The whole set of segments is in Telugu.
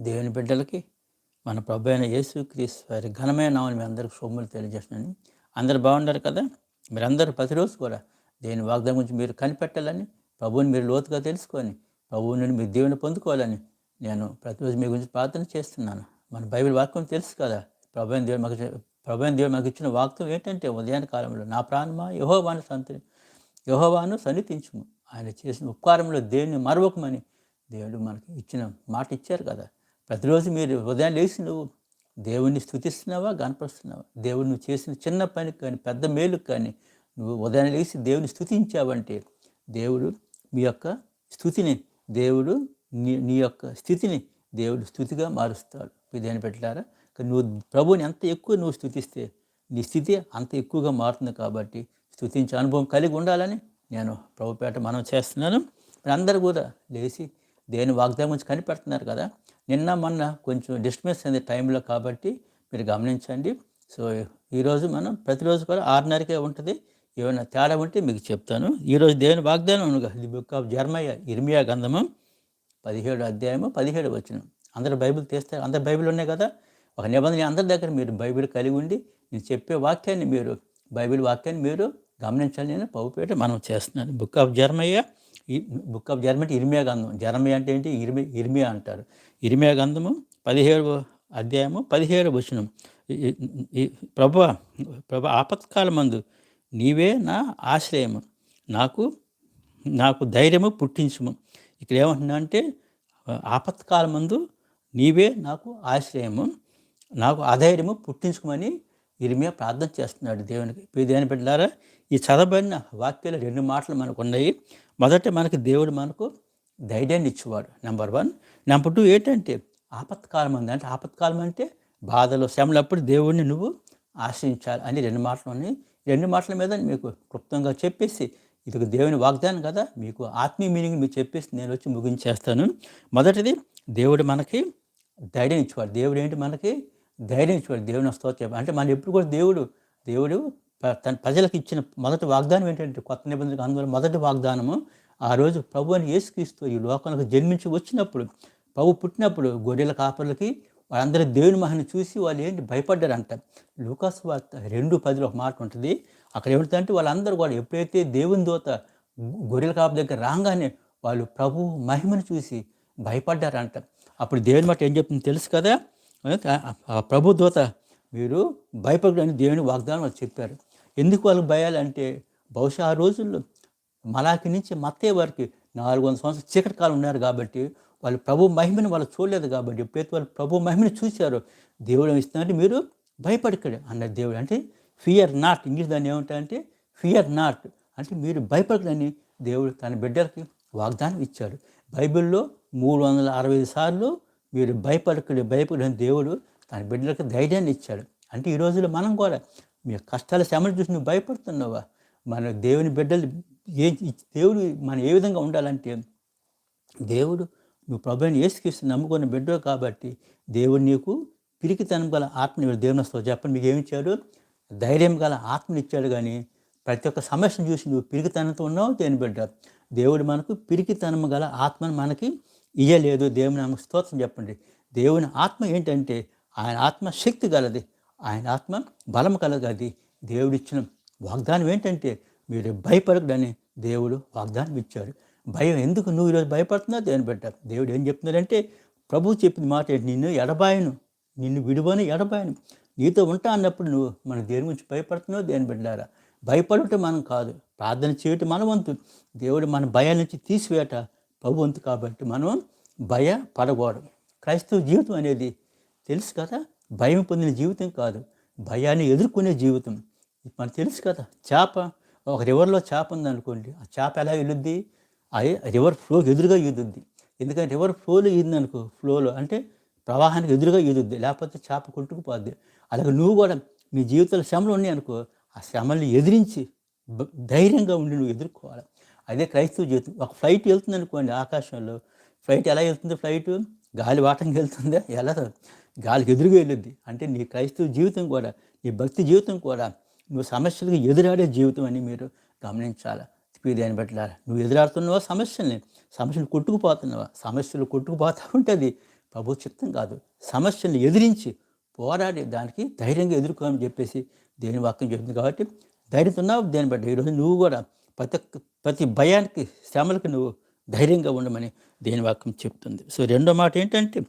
దేవుని బిడ్డలకి మన ప్రభు అయిన యేసు క్రీస్తు వారి ఘనమైన నామని మీ అందరికి శుభములు తెలియజేస్తున్నాను. అందరు బాగుండారు కదా? మీరందరూ ప్రతిరోజు కూడా దేని వాగ్దానం గురించి మీరు కనిపెట్టాలని ప్రభువుని మీరు లోతుగా తెలుసుకొని ప్రభువు నుండి మీరు దేవుని పొందుకోవాలని నేను ప్రతిరోజు మీ గురించి ప్రార్థన చేస్తున్నాను. మన బైబిల్ వాక్యం తెలుసు కదా? ప్రభు అయిన దేవుడు మాకు ప్రభు అయిన దేవుడు మాకు ఇచ్చిన వాక్యం ఏంటంటే ఉదయాన కాలంలో నా ప్రాణమా యహోవాను సంత యహోవాను సన్నిధించుము ఆయన చేసిన ఉపకారంలో దేవుని మరవకమని దేవుడు మనకి ఇచ్చిన మాట ఇచ్చారు కదా? ప్రతిరోజు మీరు ఉదయం లేచి నువ్వు దేవుణ్ణి స్థుతిస్తున్నావా గనపరుస్తున్నావా దేవుడు నువ్వు చేసిన చిన్న పనికి కానీ పెద్ద మేలుకు కానీ నువ్వు ఉదయం లేచి దేవుని స్థుతించావంటే దేవుడు మీ యొక్క స్థుతిని దేవుడు నీ నీ యొక్క స్థితిని దేవుడు స్థుతిగా మారుస్తాడు. ఇదేని పెట్టారా నువ్వు ప్రభువుని ఎంత ఎక్కువ నువ్వు స్థుతిస్తే నీ స్థితి అంత ఎక్కువగా మారుతుంది కాబట్టి స్థుతించే అనుభవం కలిగి ఉండాలని నేను ప్రభుపేట మనం చేస్తున్నాను. అందరూ కూడా లేచి దేని వాగ్దానం గురించి కనిపెడుతున్నారు కదా నిన్న మొన్న కొంచెం డిస్టర్బెన్స్ అయింది టైంలో కాబట్టి మీరు గమనించండి. సో ఈరోజు మనం ప్రతిరోజు కూడా ఆరున్నరకే ఉంటుంది. ఏమైనా తేడా ఉంటే మీకు చెప్తాను. ఈరోజు దేవుని వాగ్దానం ఉంది ది బుక్ ఆఫ్ జర్మయ్య ఇర్మియా గంధము పదిహేడు అధ్యాయము పదిహేడు వచ్చిన అందరు బైబిల్ తీస్తారు అందరు బైబిల్ ఉన్నాయి కదా. ఒక నిబంధన అందరి దగ్గర మీరు బైబిల్ కలిగి ఉండి నేను చెప్పే వాక్యాన్ని మీరు బైబిల్ వాక్యాన్ని మీరు గమనించాలి నేను పౌపేట మనం చేస్తున్నాను. బుక్ ఆఫ్ జర్మయ్య ఈ బుక్ ఆఫ్ జర్మ అంటే ఇరిమియా గంధం జర్మి అంటే ఏంటి? ఇరిమి ఇరిమియా అంటారు. ఇరిమియా గంధము పదిహేడు అధ్యాయము పదిహేడు వచనం. ప్రభు ప్రభు ఆపత్కాల మందు నీవే నా ఆశ్రయము. నాకు నాకు ధైర్యము పుట్టించుము. ఇక్కడ ఏమంటున్నా అంటే ఆపత్కాల మందు నీవే నాకు ఆశ్రయము నాకు అధైర్యము పుట్టించుకోమని ఇరిమియా ప్రార్థన చేస్తున్నాడు దేవునికి. దేవుని బిడ్డలారా ఈ చదవబడిన వాక్యాలు రెండు మాటలు మనకు ఉన్నాయి మొదట మనకి దేవుడు మనకు ధైర్యాన్ని ఇచ్చేవాడు నెంబర్ వన్ నెంబర్ టూ ఏంటంటే ఆపత్కాలం ఉంది. అంటే ఆపత్కాలం అంటే బాధలు శ్రమలప్పుడు దేవుడిని నువ్వు ఆశ్రయించాలి అని రెండు మాటలు ఉన్నాయి. రెండు మాటల మీద మీకు క్లుప్తంగా చెప్పేసి ఇది దేవుని వాగ్దానం కదా మీకు ఆత్మీయ మీనింగ్ మీకు చెప్పేసి నేను వచ్చి ముగించేస్తాను. మొదటిది దేవుడు మనకి ధైర్యం ఇచ్చేవాడు. దేవుడు ఏంటి మనకి ధైర్యం ఇచ్చేవాడు? దేవుని స్తోత్రం. అంటే మనం ఎప్పుడు కూడా దేవుడు దేవుడు తన ప్రజలకు ఇచ్చిన మొదటి వాగ్దానం ఏంటంటే కొత్త నిబంధనకు అందువల్ల మొదటి వాగ్దానము ఆ రోజు ప్రభు అని యేసుక్రీస్తు ఈ లోకానికి జన్మించి వచ్చినప్పుడు ప్రభు పుట్టినప్పుడు గొర్రెల కాపర్లకి వాళ్ళందరూ దేవుని మహిని చూసి వాళ్ళు ఏంటి భయపడ్డారంట. లూకాస్ వార్త రెండు పదిలో ఒక మాట ఉంటుంది. అక్కడ ఏమిటంటే వాళ్ళందరూ కూడా ఎప్పుడైతే దేవుని దోత గొర్రెల కాపు దగ్గర రాగానే వాళ్ళు ప్రభు మహిమను చూసి భయపడ్డారంట. అప్పుడు దేవుని మాట ఏం చెప్తుంది తెలుసు కదా? ప్రభు దోత మీరు భయపడని దేవుని వాగ్దానం వాళ్ళు చెప్పారు. ఎందుకు వాళ్ళకి భయాలంటే బహుశా ఆ రోజుల్లో మలాకి నుంచి మత్తే వరకు నాలుగు వందల సంవత్సరాలు చీకటి కాలం ఉన్నారు కాబట్టి వాళ్ళు ప్రభు మహిమని వాళ్ళు చూడలేదు కాబట్టి ఎప్పుడైతే వాళ్ళు ప్రభు మహిమని చూశారు దేవుడు ఇస్తున్నారంటే మీరు భయపడకండి అన్న దేవుడు. అంటే ఫియర్ నాట్ ఇంగ్లీష్ దాన్ని ఏమంటారంటే ఫియర్ నాట్ అంటే మీరు భయపడకని దేవుడు తన బిడ్డలకి వాగ్దానం ఇచ్చాడు. బైబిల్లో మూడు వందల అరవై సార్లు మీరు భయపడకండి భయపడని దేవుడు తన బిడ్డలకు ధైర్యాన్ని ఇచ్చాడు. అంటే ఈ రోజుల్లో మనం కూడా మీ కష్టాల శ్రమలు చూసి నువ్వు భయపడుతున్నావా? మన దేవుని బిడ్డలు ఏ దేవుడు మనం ఏ విధంగా ఉండాలంటే దేవుడు నువ్వు ప్రభుని ఏసుకిస్తూ నమ్ముకున్న బిడ్డ కాబట్టి దేవుడు నీకు పిరికితనం గల ఆత్మని దేవుని వస్తావు చెప్పండి మీకు ఏమిచ్చాడు ధైర్యం గల ఆత్మనిచ్చాడు కానీ ప్రతి ఒక్క సమస్యను చూసి నువ్వు పిరికితనంతో ఉన్నావు దేని బిడ్డ. దేవుడు మనకు పిరికితనం గల ఆత్మను మనకి ఇయ్యలేదు. దేవుని ఆమె స్తోత్రం చెప్పండి. దేవుని ఆత్మ ఏంటంటే ఆయన ఆత్మ శక్తి గలది. ఆయన ఆత్మ బలం కలగది. దేవుడిచ్చిన వాగ్దానం ఏంటంటే మీరు భయపడకడని దేవుడు వాగ్దానం ఇచ్చాడు. భయం ఎందుకు? నువ్వు ఈరోజు భయపడుతున్నావు? దేవుని బిడ్డ దేవుడు ఏం చెప్తున్నాడంటే ప్రభు చెప్పిన మాట ఏంటి? నిన్ను ఎడబాయను. నిన్ను విడువని ఎడబాయను. నీతో ఉంటా అన్నప్పుడు నువ్వు మన దేని గురించి భయపడుతున్నావు? దేని బిడ్డారా భయపడటం మనం కాదు. ప్రార్థన చేయటం మన వంతు. దేవుడు మన భయాల నుంచి తీసివేట ప్రభు వంతు కాబట్టి మనం భయపడకూడదు. క్రైస్తవ జీవితం అనేది తెలుసు కదా? భయం పొందిన జీవితం కాదు. భయాన్ని ఎదుర్కొనే జీవితం. మనకు తెలుసు కదా. చేప ఒక రివర్లో చేప ఉందనుకోండి ఆ చేప ఎలా వెళ్ళుద్ది అది రివర్ ఫ్లోకి ఎదురుగా ఈదుద్ది ఎందుకంటే రివర్ ఫ్లోలో ఈదిందనుకో ఫ్లోలో అంటే ప్రవాహానికి ఎదురుగా ఈదుద్ది లేకపోతే చేప కొట్టుకుపోద్ది. అలాగే నువ్వు కూడా నీ జీవితంలో శ్రమలు ఉన్నాయి అనుకో ఆ శ్రమల్ని ఎదిరించి ధైర్యంగా ఉండి నువ్వు ఎదుర్కోవాలి. అదే క్రైస్తవ జీవితం. ఒక ఫ్లైట్ వెళ్తుంది అనుకోండి ఆకాశంలో ఫ్లైట్ ఎలా వెళ్తుంది ఫ్లైట్? గాలి వాటంగా వెళ్తుందా? ఎలా? గాలికి ఎదురుగా వెళ్ళింది అంటే నీ క్రైస్తవ జీవితం కూడా నీ భక్తి జీవితం కూడా నువ్వు సమస్యలకు ఎదురాడే జీవితం అని మీరు గమనించాలి? దాన్ని బట్ల నువ్వు ఎదురాడుతున్నావా? సమస్యల్ని సమస్యలు కొట్టుకుపోతున్నావా? సమస్యలు కొట్టుకుపోతా ఉంటుంది. ప్రభు చిత్తం కాదు. సమస్యల్ని ఎదిరించి పోరాడి దానికి ధైర్యంగా ఎదుర్కోమని చెప్పేసి దేని వాక్యం చెప్తుంది కాబట్టి ధైర్యం ఉన్నావు దేని బట్టి ఈరోజు నువ్వు కూడా ప్రతి ప్రతి భయానికి శ్రమలకు నువ్వు ధైర్యంగా ఉండమని దేని వాక్యం చెప్తుంది. సో రెండో మాట ఏంటంటే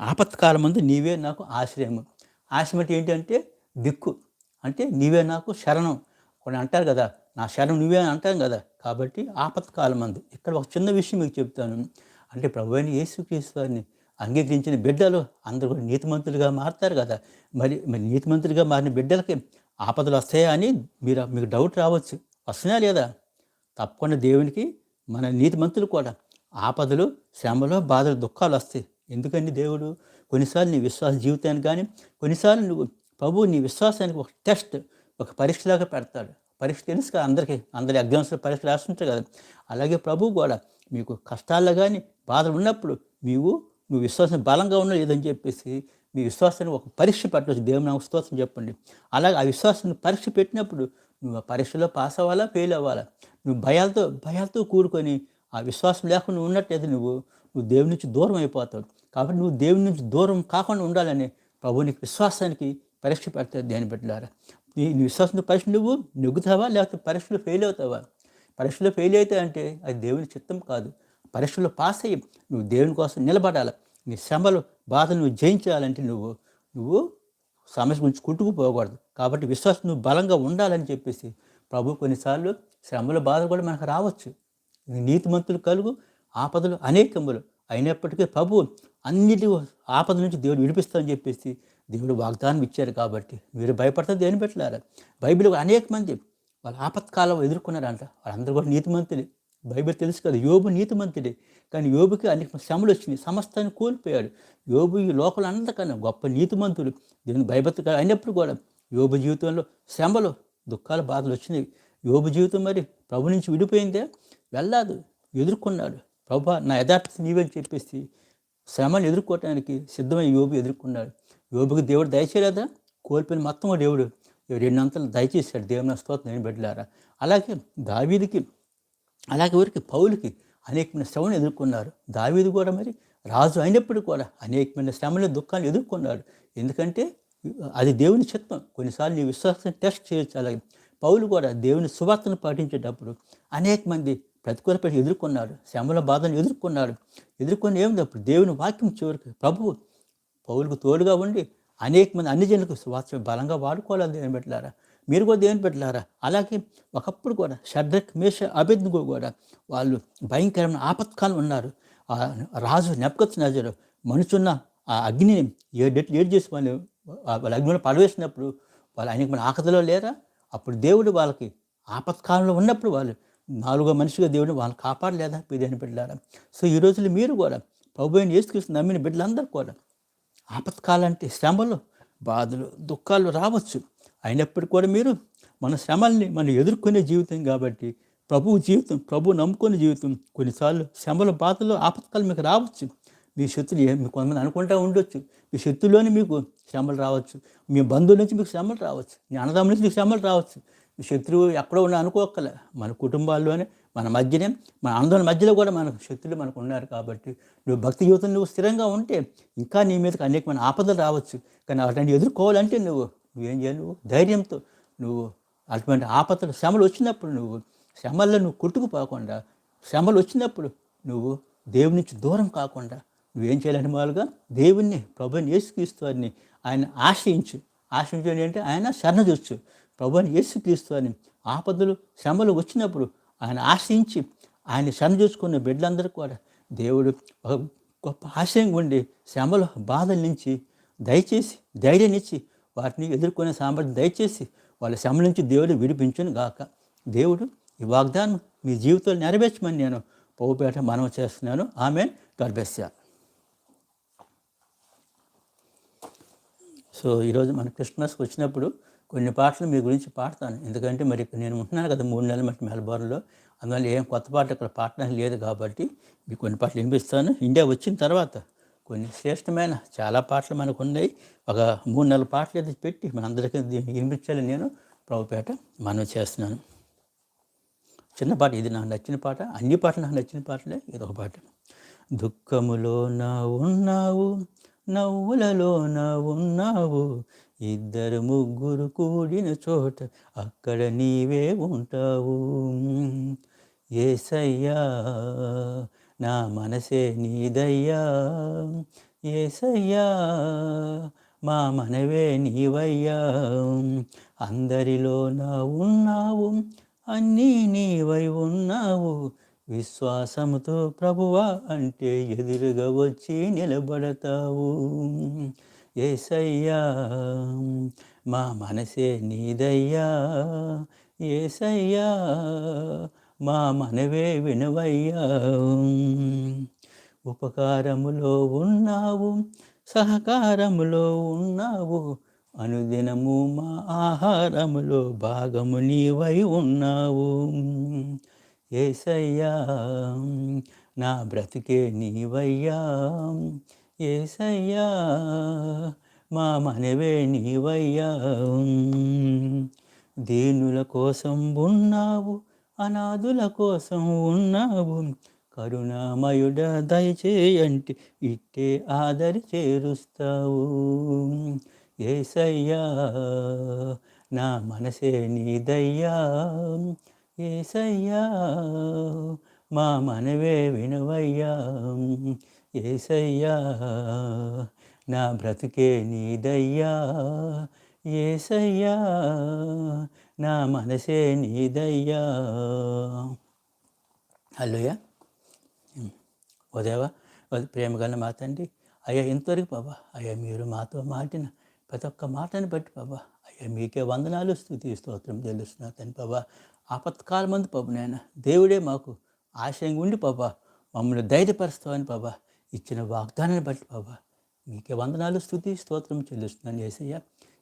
ఆపత్కాలం ముందు నీవే నాకు ఆశ్రయము. ఆశ్రయం అంటే ఏంటంటే దిక్కు. అంటే నీవే నాకు శరణం. కొన్ని అంటారు కదా నా శరణం నువ్వే అని అంటాం కదా. కాబట్టి ఆపత్కాలం అందు. ఇక్కడ ఒక చిన్న విషయం మీకు చెప్తాను. అంటే ప్రభు అయిన యేసుక్రీస్తు వారిని అంగీకరించిన బిడ్డలు అందరూ కూడా నీతిమంతులుగా మారుతారు కదా. మరి మరి నీతిమంతులుగా మారిన బిడ్డలకి ఆపదలు వస్తాయా అని మీరు మీకు డౌట్ రావచ్చు. వస్తున్నాయా లేదా? తప్పకుండా దేవునికి మన నీతిమంతులు కూడా ఆపదలు శ్రమలు బాధలు దుఃఖాలు వస్తాయి. ఎందుకని దేవుడు? కొన్నిసార్లు నీ విశ్వాస జీవితానికి కానీ కొన్నిసార్లు నువ్వు ప్రభు నీ విశ్వాసానికి ఒక టెస్ట్ ఒక పరీక్షలాగా పెడతాడు. పరీక్ష తెలుసు కదా అందరికీ అందరి ఎగ్జామ్స్లో పరీక్ష రాస్తుంటారు కదా. అలాగే ప్రభు కూడా మీకు కష్టాల్లో కానీ బాధలు ఉన్నప్పుడు నీవు నువ్వు విశ్వాసం బలంగా ఉన్నా లేదని చెప్పేసి మీ విశ్వాసాన్ని ఒక పరీక్ష పెట్టవచ్చు దేవుని నాకు స్తోత్రం చెప్పండి. అలాగే ఆ విశ్వాసాన్ని పరీక్ష పెట్టినప్పుడు నువ్వు ఆ పరీక్షలో పాస్ అవ్వాలా ఫెయిల్ అవ్వాలా? నువ్వు భయాలతో భయాలతో కూడుకొని ఆ విశ్వాసం లేకుండా ఉన్నట్టయితే నువ్వు నువ్వు దేవుని నుంచి దూరం అయిపోతావు. కాబట్టి నువ్వు దేవుని నుంచి దూరం కాకుండా ఉండాలని ప్రభు నీకు విశ్వాసానికి పరీక్ష పెడతాడు దేని బిడ్డలారా. నీ నీ విశ్వాసంతో పరీక్ష నువ్వు నెగ్గుతావా లేకపోతే పరీక్షలో ఫెయిల్ అవుతావా? పరీక్షలో ఫెయిల్ అయితే అంటే అది దేవుని చిత్తం కాదు. పరీక్షలో పాస్ అయ్యి నువ్వు దేవుని కోసం నిలబడాలి. నీ శ్రమలు బాధలు నువ్వు జయించాలంటే నువ్వు నువ్వు సమస్య గురించి కుట్టుకుపోకూడదు కాబట్టి విశ్వాసం నువ్వు బలంగా ఉండాలని చెప్పేసి ప్రభు కొన్నిసార్లు శ్రమల బాధలు కూడా మనకు రావచ్చు. నీతిమంతులు కలుగు ఆపదలు అనేకములు అయినప్పటికీ ప్రభు అన్నిటి ఆపద నుంచి దేవుడు విడిపిస్తామని చెప్పేసి దేవుడు వాగ్దానం ఇచ్చారు కాబట్టి మీరు భయపడతారు దేని పెట్టలేరు? బైబిల్ అనేక మంది వాళ్ళు ఆపత్కాలం ఎదుర్కొన్నారంట. వాళ్ళందరూ కూడా నీతిమంతులే. బైబిల్ తెలుసు కదా యోబు నీతిమంతుడే. కానీ యోబుకి అనేక శ్రమలు వచ్చినాయి. సమస్తాన్ని కోల్పోయాడు. యోబు ఈ లోకల్ అంతకన్నా గొప్ప నీతిమంతుడు. దీని భయభక్తి అయినప్పుడు కూడా యోబు జీవితంలో శ్రమలు దుఃఖాలు బాధలు వచ్చినాయి. యోబు జీవితం మరి ప్రభు నుంచి విడిపోయిందే? వెళ్ళాదు. ఎదుర్కొన్నాడు. ప్రభు నా యథార్థత నీవని చెప్పేసి శ్రమను ఎదుర్కోవటానికి సిద్ధమై యోబు ఎదుర్కొన్నాడు. యోబుకి దేవుడు దయచేయలేదా? కోల్పోయిన మొత్తం దేవుడు రెండంతలు దయచేశాడు. దేవుని స్తోత్రం నేను బిడ్డలారా. అలాగే దావీదికి అలాగే ఊరికి పౌలకి అనేకమైన శ్రమను ఎదుర్కొన్నారు. దావీది కూడా మరి రాజు అయినప్పుడు కూడా అనేకమైన శ్రమలు దుఃఖాలు ఎదుర్కొన్నాడు. ఎందుకంటే అది దేవుని చిత్తం. కొన్నిసార్లు నీ విశ్వాసం టెస్ట్ చేయొచ్చు. అలాగే పౌలు కూడా దేవుని సువార్తను పాటించేటప్పుడు అనేక మంది ప్రతికూల పరిస్థితులు ఎదుర్కొన్నాడు. శ్రమల బాధను ఎదుర్కొన్నాడు. ఎదుర్కొని ఏముంది? అప్పుడు దేవుని వాక్యం చివరికి ప్రభువు పౌలకు తోడుగా ఉండి అనేక మంది అన్ని జనులకు స్వాస్థ్యం బలంగా వాడుకోవాలి దేవుని పెట్టారా మీరు కూడా దేవుని పెట్టారా అలాగే ఒకప్పుడు కూడా షడ్రక్ మేష అభిజ్ఞకు కూడా వాళ్ళు భయంకరమైన ఆపత్కాలం ఉన్నారు. ఆ రాజు నెపకొచ్చ నజరు మనుషున్న ఆ అగ్నిని ఏడెట్లు ఏడు చేసి వాళ్ళు వాళ్ళ అగ్నిలో పడవేసినప్పుడు వాళ్ళు అనేకమైన ఆకలిలో లేరా? అప్పుడు దేవుడు వాళ్ళకి ఆపత్కాలంలో ఉన్నప్పుడు వాళ్ళు నాలుగో మనిషిగా దేవుడిని వాళ్ళని కాపాడలేదా దేని బిడ్డలారా? సో ఈ రోజులు మీరు కూడా ప్రభు అయిన యేసుక్రీస్తు నమ్మిన బిడ్డలందరూ కూడా ఆపత్కాలంటే శ్రమలు బాధలు దుఃఖాలు రావచ్చు. అయినప్పటికీ కూడా మీరు మన శ్రమల్ని మనం ఎదుర్కొనే జీవితం కాబట్టి ప్రభు జీవితం ప్రభు నమ్ముకునే జీవితం కొన్నిసార్లు శ్రమల బాధలు ఆపత్కాలు మీకు రావచ్చు. మీ శత్రులు మీకు కొంతమంది అనుకుంటా ఉండొచ్చు. మీ శత్రులోనే మీకు శ్రమలు రావచ్చు. మీ బంధువుల నుంచి మీకు శ్రమలు రావచ్చు. మీ అన్నదమ్ముల నుంచి మీకు శ్రమలు రావచ్చు. శత్రువు ఎక్కడో ఉన్నా అనుకోకలే మన కుటుంబాల్లోనే మన మధ్యనే మన అందరి మధ్యలో కూడా మన శత్రులు మనకు ఉన్నారు కాబట్టి నువ్వు భక్తి జీవితం నువ్వు స్థిరంగా ఉంటే ఇంకా నీ మీదకి అనేకమైన ఆపదలు రావచ్చు. కానీ అటువంటి ఎదుర్కోవాలంటే నువ్వు నువ్వేం చేయాలి? నువ్వు ధైర్యంతో నువ్వు అటువంటి ఆపదలు శ్రమలు వచ్చినప్పుడు నువ్వు శ్రమల్లో నువ్వు కొట్టుకుపోకుండా శ్రమలు వచ్చినప్పుడు నువ్వు దేవుని నుంచి దూరం కాకుండా నువ్వేం చేయాలని మామూలుగా దేవుణ్ణి ప్రభుని యేసుక్రీస్తు వారిని ఆయన ఆశ్రయించు. ఆశ్రయించడం అంటే ఆయన శరణ చూచు. ప్రభుని యేసుక్రీస్తు అని ఆపదలు శ్రమలు వచ్చినప్పుడు ఆయన ఆశ్రయించి ఆయన శ్రమ చూసుకున్న బిడ్డలందరూ కూడా దేవుడు ఒక గొప్ప ఆశయం ఉండి శ్రమల బాధల నుంచి దయచేసి ధైర్యాన్నిచ్చి వాటిని ఎదుర్కొనే సామర్థ్యం దయచేసి వాళ్ళ శ్రమ నుంచి దేవుడు విడిపించును గాక. దేవుడు ఈ వాగ్దానం మీ జీవితంలో నెరవేర్చమని నేను పోవుపేట మనవ చేస్తున్నాను. ఆమె గర్భస్య సో ఈరోజు మన క్రిస్మస్కి వచ్చినప్పుడు కొన్ని పాటలు మీ గురించి పాడతాను. ఎందుకంటే మరి నేను ఉంటున్నాను కదా మూడు నెలలు మట్టి మెల్బోర్న్లో అందువల్ల ఏం కొత్త పాటలు ఇక్కడ పాడడానికి లేదు కాబట్టి మీకు కొన్ని పాటలు వినిపిస్తాను. ఇండియా వచ్చిన తర్వాత కొన్ని శ్రేష్టమైన చాలా పాటలు మనకు ఉన్నాయి. ఒక మూడు నెలల పాటలు అయితే పెట్టి మనందరికీ దీన్ని వినిపించాలని నేను. ప్రభుపేట మనం చేస్తున్నాను. చిన్న పాట ఇది నాకు నచ్చిన పాట. అన్ని పాటలు నాకు నచ్చిన పాటలే ఇది ఒక పాట. నా ఉన్నావు నవ్వులలో నా ఉన్నావు ఇద్దరు ముగ్గురు కూడిన చోట అక్కడ నీవే ఉంటావు. ఏసయ్యా నా మనసే నీదయ్యా. ఏసయ్యా మా మనవే నీవయ్యా. అందరిలో నా ఉన్నావు అన్నీ నీవై ఉన్నావు. విశ్వాసముతో ప్రభువా అంటే ఎదురుగా వచ్చి నిలబడతావు. ఏసయ్యా మా మనసే నీదయ్యా. ఏసయ్యా మా మనవే వినవయ్యా. ఉపకారములో ఉన్నావు సహకారములో ఉన్నావు. అనుదినము మా ఆహారములో భాగము నీవై ఉన్నావు. ఏసయ్యా నా బ్రతికే నీవయ్యా. ఏసయ్యా మా మనవే నీవయ్యా. దీనుల కోసం ఉన్నావు అనాథుల కోసం ఉన్నావు. కరుణామయుడ దయచేయంటి ఇట్టే ఆదరి చేరుస్తావు. ఏసయ్యా నా మనసే నీదయ్యా. ఏసయ్యా మా మనవే వినవయ్యా. ఏసయ్యా నా బ్రతుకే నీదయ్యా. ఏసయ్యా నా మనసే నీదయ్యా. హలోయా ఉదయవా ప్రేమ గల మా తండ్రి. అయ్యా ఇంతవరకు బాబా అయ్యా మీరు మాతో మాటిన ప్రతి ఒక్క మాటని బట్టి బాబా అయ్యా మీకే వందనాలు స్థుతి స్తోత్రం తెలుస్తున్నా తండ్రి బాబా. ఆపత్కాలం మంది పాప నాయన దేవుడే మాకు ఆశయంగా ఉండి పాప మమ్మల్ని ధైర్యపరుస్తామని బాబా ఇచ్చిన వాగ్దానాన్ని బట్టి బాబా మీకే వందనాలు స్థుతి స్తోత్రం చెల్లిస్తున్నాను ఏసయ్య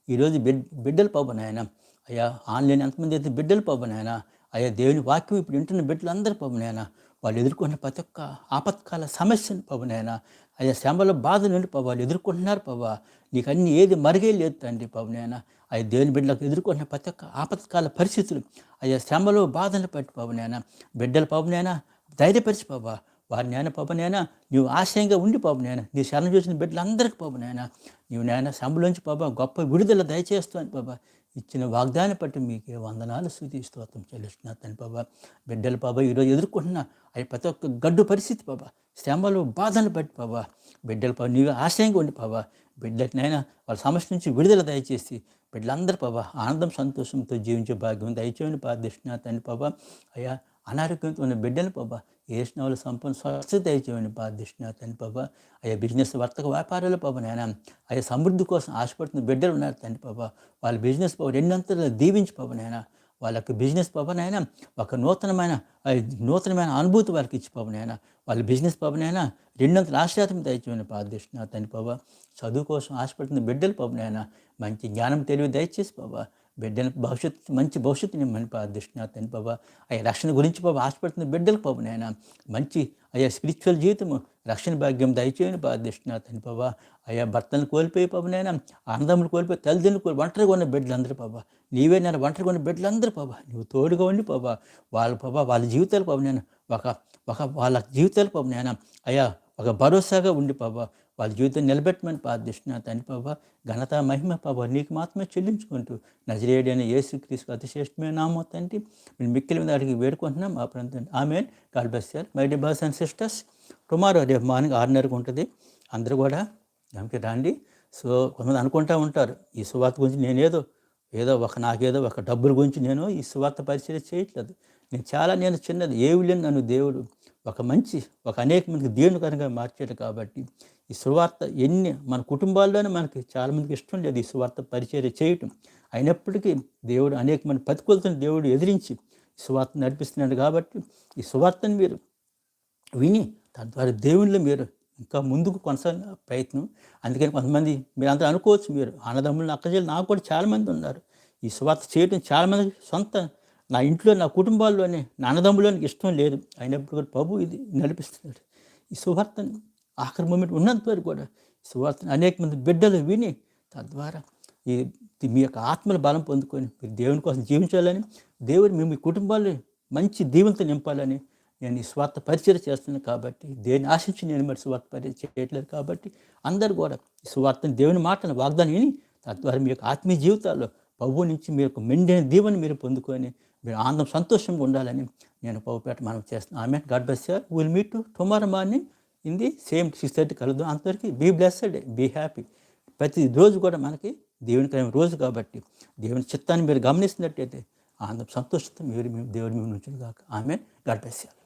ఈరోజు బిడ్ బిడ్డలు పాప నాయన అయ్యా ఆన్లైన్ ఎంతమంది అయితే బిడ్డలు పాప నాయన అయ్యా దేవుని వాక్యం ఇప్పుడు వింటున్న బిడ్డలు అందరూ పాప నాయన వాళ్ళు ఎదుర్కొన్న ప్రతి ఒక్క ఆపత్కాల సమస్యను పాప నాయన అయ్యా శ్రమల బాధ నుండి పాప వాళ్ళు ఎదుర్కొంటున్నారు పాప నీకు అన్ని ఏది మరిగే లేదు తండ్రి పాప నాయన అయ్యా దేవుని బిడ్డలకు ఎదుర్కొన్న ప్రతి ఒక్క ఆపత్కాల పరిస్థితులు అయ్యా శ్రమలో బాధలు పట్టి పాప నాయన బిడ్డల పాప నాయన ధైర్యపరిచి పాప వారి నాయన పాప నాయన నీవు ఆశయంగా ఉండి పాప నాయన నీ శరణం చూసిన బిడ్డలందరికీ పాప నాయన నీవు నాయన శ్రమలోంచి పాప గొప్ప విడుదల దయచేస్తాను పాప ఇచ్చిన వాగ్దానం బట్టి మీకే వందనాలు స్థుతి స్తోత్రం చెల్లిస్తున్నా తను బాబా బిడ్డలు బాబా ఈరోజు ఎదుర్కొంటున్న అది ప్రతి ఒక్క గడ్డు పరిస్థితి బాబా శ్రమలు బాధలు బట్టి బాబా బిడ్డలు బాబా నీవు ఆశయంగా ఉండి బాబా బిడ్డలనైనా వాళ్ళ సమస్య నుంచి విడుదల దయచేసి బిడ్డలందరూ బాబా ఆనందం సంతోషంతో జీవించే భాగ్యం దయచేయని ప్రార్థిస్తున్నా తండ్రి బాబా అయ్యా అనారోగ్యంతో ఉన్న బిడ్డలు బాబా వేసిన వాళ్ళు సంపూర్ణ స్వస్థ దయచేయమని ప్రార్థిస్తున్నా తండ్రి బాబా అయ్యా బిజినెస్ వర్తక వ్యాపారాలు పాప నాయన అయ్యా సమృద్ధి కోసం ఆశపడుతున్న బిడ్డలు ఉన్నారు తండ్రి బాబా వాళ్ళ బిజినెస్ పాప రెండంతలు దీవించి పాప నాయన వాళ్ళకి బిజినెస్ పవనైనా ఒక నూతనమైన నూతనమైన అనుభూతి వాళ్ళకి ఇచ్చి వాళ్ళ బిజినెస్ పవనైనా రెండంతల ఆశ్రయాతం దయచేయమని ప్రార్థిస్తున్నా తండ్రి బాబా చదువు కోసం ఆశపడుతున్న బిడ్డలు పాపనైనా మంచి జ్ఞానం తెలివి దయచేసి బాబా బిడ్డల భవిష్యత్తు మంచి భవిష్యత్తు నేను ప్రార్థిస్తున్నా. తండ్రి బాబా అయ్యా రక్షణ గురించి బాబా ఆశపడుతున్న బిడ్డలకు బాబు నాయన మంచి అయ్యా స్పిరిచువల్ జీవితము రక్షణ భాగ్యం దయచేయని ప్రార్థిస్తున్నా. తండ్రి బాబా అయ్యా భర్తలు కోల్పోయి పాప నేను ఆనందములు కోల్పోయి తల్లిదండ్రులు కోల్పోయి ఒంటరిగా ఉన్న బిడ్డలందరూ బాబా నీవే నేను ఒంటరిగా ఉన్న బిడ్డలందరూ బాబా నువ్వు తోడుగా ఉండి బాబా వాళ్ళ బాబా వాళ్ళ జీవితాలు బాబు నేను ఒక ఒక వాళ్ళ జీవితాలు పాప నేను అయ్యా ఒక భరోసాగా ఉండి బాబా వాళ్ళ జీవితం నిలబెట్టమని ప్రార్థిస్తున్నా తండ్రి పాప ఘనత మహిమ పాప నీకు మాత్రమే చెల్లించుకుంటూ నజరేడి అనే యేసు క్రీస్తు అతిశ్రేష్టమైన నామో తండ్రి మేము మిక్కిలి మీద అడిగి వేడుకుంటున్నాం. మా ప్రాంతం. ఆమె God bless sir my dear boss and sisters tomorrow రేపు మార్నింగ్ ఆరున్నరకు ఉంటుంది. అందరూ కూడా దానికి రండి. సో కొంతమంది అనుకుంటూ ఉంటారు ఈ సువార్త గురించి నేనేదో ఏదో ఒక నాకేదో ఒక డబ్బుల గురించి నేను ఈ సువార్త పరిచయం చేయట్లేదు. నేను చాలా నేను చిన్నది. ఏవి నన్ను దేవుడు ఒక మంచి ఒక అనేక మందికి దేవునికరంగా మార్చాడు కాబట్టి ఈ సువార్త ఎన్ని మన కుటుంబాల్లోనే మనకి చాలామందికి ఇష్టం లేదు ఈ సువార్త పరిచర్య చేయటం. అయినప్పటికీ దేవుడు అనేక మంది ప్రతికూలతను దేవుడు ఎదిరించి సువార్త నడిపిస్తున్నాడు కాబట్టి ఈ సువార్తను మీరు విని తద్వారా దేవుళ్ళు మీరు ఇంకా ముందుకు కొనసాగిన ప్రయత్నం. అందుకని కొంతమంది మీరు అందరూ అనుకోవచ్చు మీరు అన్నదమ్ములు అక్కజలు నాకు కూడా చాలామంది ఉన్నారు. ఈ సువార్త చేయడం చాలామంది సొంత నా ఇంట్లో నా కుటుంబాల్లోనే నా అన్నదమ్ములోనికి ఇష్టం లేదు. అయినప్పుడు కూడా ప్రభు ఇది నడిపిస్తున్నాడు. ఈ సువార్తను ఆఖరి మూమెంట్ ఉన్నంత వరకు కూడా సువార్తను అనేక మంది బిడ్డలు విని తద్వారా ఈ మీ యొక్క ఆత్మల బలం పొందుకొని మీరు దేవుని కోసం జీవించాలని దేవుని మేము మీ కుటుంబాలు మంచి దీవులతో నింపాలని నేను ఈ స్వార్థ పరిచయం చేస్తున్నాను కాబట్టి దేని ఆశించి నేను మరి స్వార్థ పరిచయం చేయట్లేదు కాబట్టి అందరు కూడా ఈ స్వార్థని దేవుని మాటను వాగ్దానం విని తద్వారా మీ యొక్క ఆత్మీయ జీవితాల్లో పవ్వు నుంచి మీరు యొక్క మెండిన దీవెని మీరు పొందుకొని మీరు ఆనందం సంతోషంగా ఉండాలని నేను పవ్వుపేట మనం చేస్తున్నాను. ఆమె God bless sir will meet to tomorrow morning in same six thirty కలుద్దాం. అంతవరకు బీ బ్లెస్సెడ్ బీ హ్యాపీ ప్రతి రోజు కూడా మనకి దేవునికైన రోజు కాబట్టి దేవుని చిత్తాన్ని మీరు గమనిస్తున్నట్టయితే ఆనందం సంతోషంతో మీరు మేము దేవుని మేము నుంచి కాక ఆమె గడిపేసేయాలి